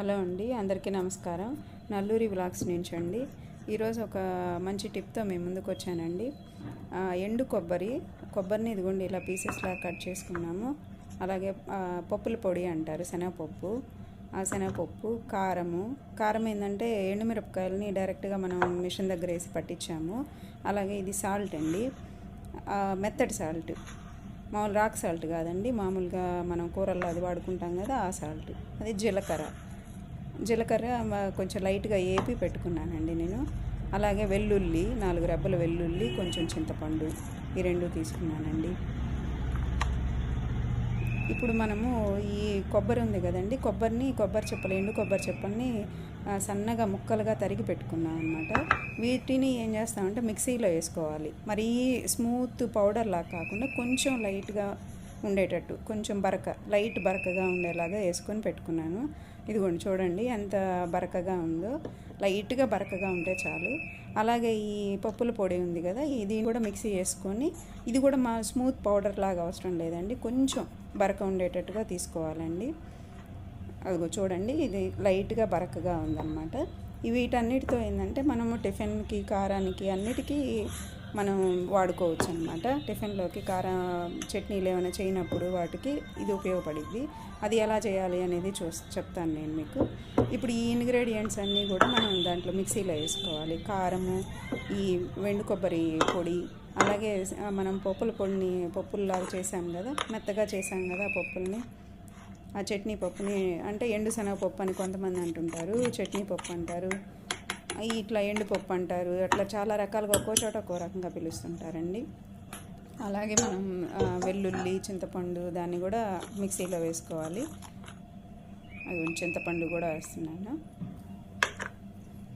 Hello అండి అందరికీ నమస్కారం. నల్లూరి బ్లాగ్స్ నుంచి అండి ఈరోజు ఒక మంచి టిప్తో మేము ముందుకు వచ్చానండి. ఎండు కొబ్బరి కొబ్బరిని ఇదిగోండి ఇలా పీసెస్లా కట్ చేసుకున్నాము. అలాగే పప్పుల పొడి అంటారు శనగపప్పు. ఆ శనగపప్పు కారము. కారం ఏంటంటే ఎండుమిరపకాయలని డైరెక్ట్గా మనం మిషన్ దగ్గర వేసి పట్టించాము. అలాగే ఇది సాల్ట్ అండి. మెత్తడి మెత్తటి సాల్ట్ మామూలు రాక్ సాల్ట్ కాదండి. మామూలుగా మనం కూరల్లో అది వాడుకుంటాం కదా ఆ సాల్ట్ అది జీలకర్ర. జీలకర్ర కొంచెం లైట్గా ఏపి పెట్టుకున్నానండి నేను. అలాగే వెల్లుల్లి నాలుగు రెబ్బల వెల్లుల్లి కొంచెం చింతపండు ఈ రెండు తీసుకున్నానండి. ఇప్పుడు మనము ఈ కొబ్బరి ఉంది కదండి కొబ్బరిని కొబ్బరి చెప్పలు ఎండు కొబ్బరి చెప్పల్ని సన్నగా ముక్కలుగా తరిగి పెట్టుకున్నాం అనమాట వీటిని ఏం చేస్తామంటే మిక్సీలో వేసుకోవాలి. మరీ స్మూత్ పౌడర్ లాగా కాకుండా కొంచెం లైట్గా ఉండేటట్టు. కొంచెం బరక లైట్ బరకగా ఉండేలాగా వేసుకొని పెట్టుకున్నాను. ఇదిగోండి చూడండి ఎంత బరకగా ఉందో. లైట్గా బరకగా ఉంటే చాలు. అలాగే ఈ పప్పుల పొడి ఉంది కదా ఇది కూడా మిక్సీ చేసుకొని ఇది కూడా మా స్మూత్ పౌడర్ లాగా అవసరం లేదండి. కొంచెం బరక ఉండేటట్టుగా తీసుకోవాలండి. అదిగో చూడండి ఇది లైట్గా బరకగా ఉందన్నమాట. వీటన్నిటితో ఏంటంటే మనము టిఫిన్కి కారానికి అన్నిటికీ మనం వాడుకోవచ్చు అనమాట టిఫిన్లోకి కారం చట్నీలు ఏమైనా చేయనప్పుడు వాటికి ఇది ఉపయోగపడిద్ది. అది ఎలా చేయాలి అనేది చూ చెప్తాను నేను మీకు. ఇప్పుడు ఈ ఇంగ్రీడియంట్స్ అన్నీ కూడా మనం దాంట్లో మిక్సీలో వేసుకోవాలి. కారము ఈ వెండు కొబ్బరి పొడి అలాగే మనం పప్పుల పొడిని పప్పుల్లాగా చేసాం కదా మెత్తగా చేసాం కదా ఆ పప్పుల్ని ఆ చట్నీ పప్పుని అంటే ఎండు శనగపప్పు అని కొంతమంది అంటుంటారు చట్నీ పప్పు అంటారు ఇట్లా ఎండుపప్పు అంటారు అట్లా చాలా రకాలుగా ఒక్కో చోట ఒక్కో రకంగా పిలుస్తుంటారండి. అలాగే మనం వెల్లుల్లి చింతపండు దాన్ని కూడా మిక్సీలో వేసుకోవాలి. అది చింతపండు కూడా వేస్తున్నాను.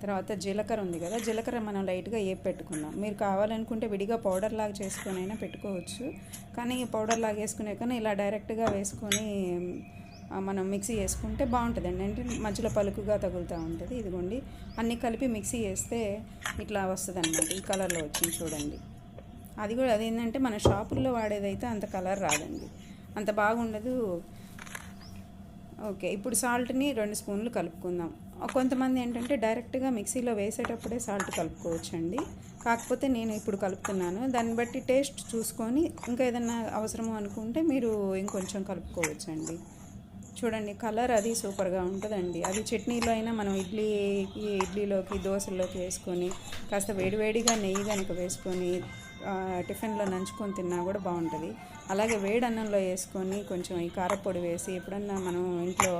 తర్వాత జీలకర్ర ఉంది కదా జీలకర్ర మనం లైట్గా ఏ పెట్టుకున్నాం. మీరు కావాలనుకుంటే విడిగా పౌడర్ లాగా చేసుకొని అయినా పెట్టుకోవచ్చు. కానీ పౌడర్ లాగా వేసుకునే కన్నా ఇలా డైరెక్ట్గా వేసుకొని మనం మిక్సీ చేసుకుంటే బాగుంటుందండి. అంటే మధ్యలో పలుకుగా తగులుతూ ఉంటుంది. ఇదిగోండి. అన్నీ కలిపి మిక్సీ చేస్తే ఇట్లా వస్తుంది అనమాట ఈ కలర్లో వచ్చింది చూడండి. అది కూడా అదేంటంటే మన షాపుల్లో వాడేదైతే అంత కలర్ రాదండి. అంత బాగుండదు. ఓకే. ఇప్పుడు సాల్ట్ని రెండు స్పూన్లు కలుపుకుందాం. కొంతమంది ఏంటంటే డైరెక్ట్గా మిక్సీలో వేసేటప్పుడే సాల్ట్ కలుపుకోవచ్చండి. కాకపోతే నేను ఇప్పుడు కలుపుతున్నాను. దాన్ని బట్టి టేస్ట్ చూసుకొని ఇంకా ఏదైనా అవసరము అనుకుంటే మీరు ఇంకొంచెం కలుపుకోవచ్చండి. చూడండి కలర్ అది సూపర్గా ఉంటుందండి. అది చట్నీలో అయినా మనం ఇడ్లీకి ఇడ్లీలోకి దోశల్లోకి వేసుకొని కాస్త వేడివేడిగా నెయ్యి కనుక వేసుకొని టిఫిన్లో నంచుకొని తిన్నా కూడా బాగుంటుంది. అలాగే వేడి అన్నంలో వేసుకొని కొంచెం ఈ కారపొడి వేసి ఎప్పుడన్నా మనం ఇంట్లో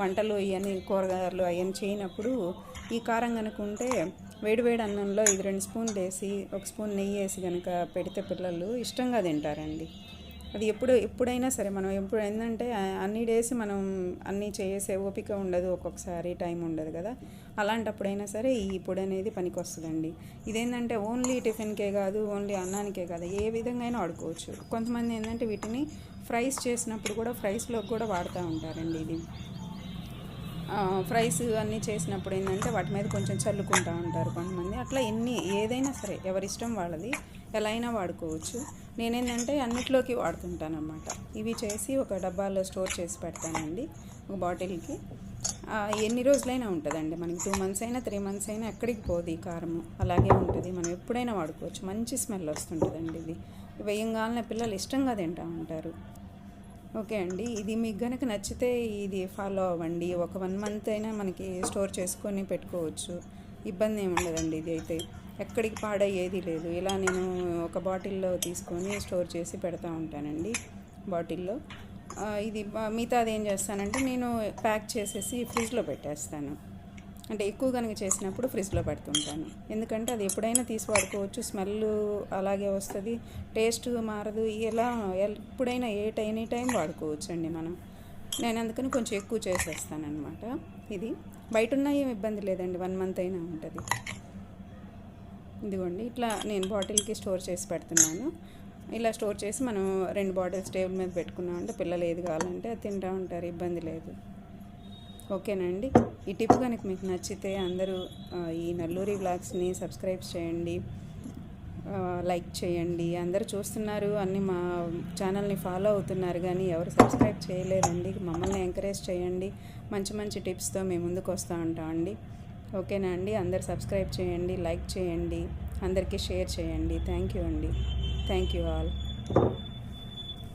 వంటలు ఇవన్నీ కూరగాయలు అవన్నీ చేయనప్పుడు ఈ కారం కనుకుంటే ఉంటే వేడివేడి అన్నంలో ఇది రెండు స్పూన్లు వేసి ఒక స్పూన్ నెయ్యి వేసి కనుక పెడితే పిల్లలు ఇష్టంగా తింటారండి. అది ఎప్పుడు ఎప్పుడైనా సరే మనం ఎప్పుడు ఏంటంటే అన్ని డేస్ మనం అన్నీ చేసే ఓపిక ఉండదు ఒక్కొక్కసారి టైం ఉండదు కదా. అలాంటప్పుడైనా సరే ఈ పొడి అనేది పనికి వస్తుందండి ఇదేంటంటే ఓన్లీ టిఫిన్కే కాదు ఓన్లీ అన్నానికే కాదు ఏ విధంగా అయినా వాడుకోవచ్చు. కొంతమంది ఏంటంటే వీటిని ఫ్రైస్ చేసినప్పుడు కూడా ఫ్రైస్లోకి కూడా వాడుతూ ఉంటారండి ఇది. ఫ్రైస్ అన్నీ చేసినప్పుడు ఏంటంటే వాటి మీద కొంచెం చల్లుకుంటూ ఉంటారు కొంతమంది. అట్లా ఎన్ని ఏదైనా సరే ఎవరిష్టం వాళ్ళది ఎలా అయినా వాడుకోవచ్చు. నేనేంటంటే అన్నిట్లోకి వాడుతుంటాను అనమాట ఇవి చేసి ఒక డబ్బాలో స్టోర్ చేసి పెడతానండి ఒక బాటిల్కి. ఎన్ని రోజులైనా ఉంటుందండి. మనకి టూ మంత్స్ అయినా త్రీ మంత్స్ అయినా ఎక్కడికి పోదు ఈ కారము. అలాగే ఉంటుంది. మనం ఎప్పుడైనా వాడుకోవచ్చు. మంచి స్మెల్ వస్తుంటుందండి ఇది. వేయంగానే పిల్లలు ఇష్టంగా తింటూ ఉంటారు. ఓకే అండి. ఇది మీకు కనుక నచ్చితే ఇది ఫాలో అవ్వండి. ఒక వన్ మంత్ అయినా మనకి స్టోర్ చేసుకొని పెట్టుకోవచ్చు. ఇబ్బంది ఏమి ఉండదండి ఇది అయితే. ఎక్కడికి పాడయ్యేది లేదు. ఇలా నేను ఒక బాటిల్లో తీసుకొని స్టోర్ చేసి పెడతా ఉంటానండి బాటిల్లో. ఇది బా- మిగతాది ఏం చేస్తానంటే నేను ప్యాక్ చేసేసి ఫ్రిడ్జ్లో పెట్టేస్తాను. అంటే ఎక్కువ కనుక చేసినప్పుడు ఫ్రిడ్జ్లో పెడుతుంటాను. ఎందుకంటే అది ఎప్పుడైనా తీసి వాడుకోవచ్చు స్మెల్ అలాగే వస్తుంది టేస్ట్ మారదు ఎలా ఎప్పుడైనా ఏ ఎనీ టైం వాడుకోవచ్చు అండి మనం. నేను అందుకని కొంచెం ఎక్కువ చేసేస్తాను ఇది. బయట ఉన్న ఏం ఇబ్బంది లేదండి వన్ మంత్ అయినా ఉంటుంది. ఇదిగోండి ఇట్లా నేను బాటిల్కి స్టోర్ చేసి పెడుతున్నాను. ఇలా స్టోర్ చేసి మనం రెండు బాటిల్స్ టేబుల్ మీద పెట్టుకున్నామంటే పిల్లలు ఏది కావాలంటే అది తింటూ ఉంటారు ఇబ్బంది లేదు. ఓకేనండి. ఈ టిప్ కనుక మీకు నచ్చితే అందరూ ఈ నల్లూరి వ్లాగ్స్ని సబ్స్క్రైబ్ చేయండి. లైక్ చేయండి. అందరు చూస్తున్నారు అన్ని మా ఛానల్ని ఫాలో అవుతున్నారు కానీ ఎవరు సబ్స్క్రైబ్ చేయలేదండి. మమ్మల్ని ఎంకరేజ్ చేయండి. మంచి మంచి టిప్స్తో మేము ముందుకు వస్తూ ఉంటామండి ఓకేనా అండి అందరు సబ్స్క్రైబ్ చేయండి లైక్ చేయండి. అందరికీ షేర్ చేయండి. థ్యాంక్ యూ అండి. Thank you all.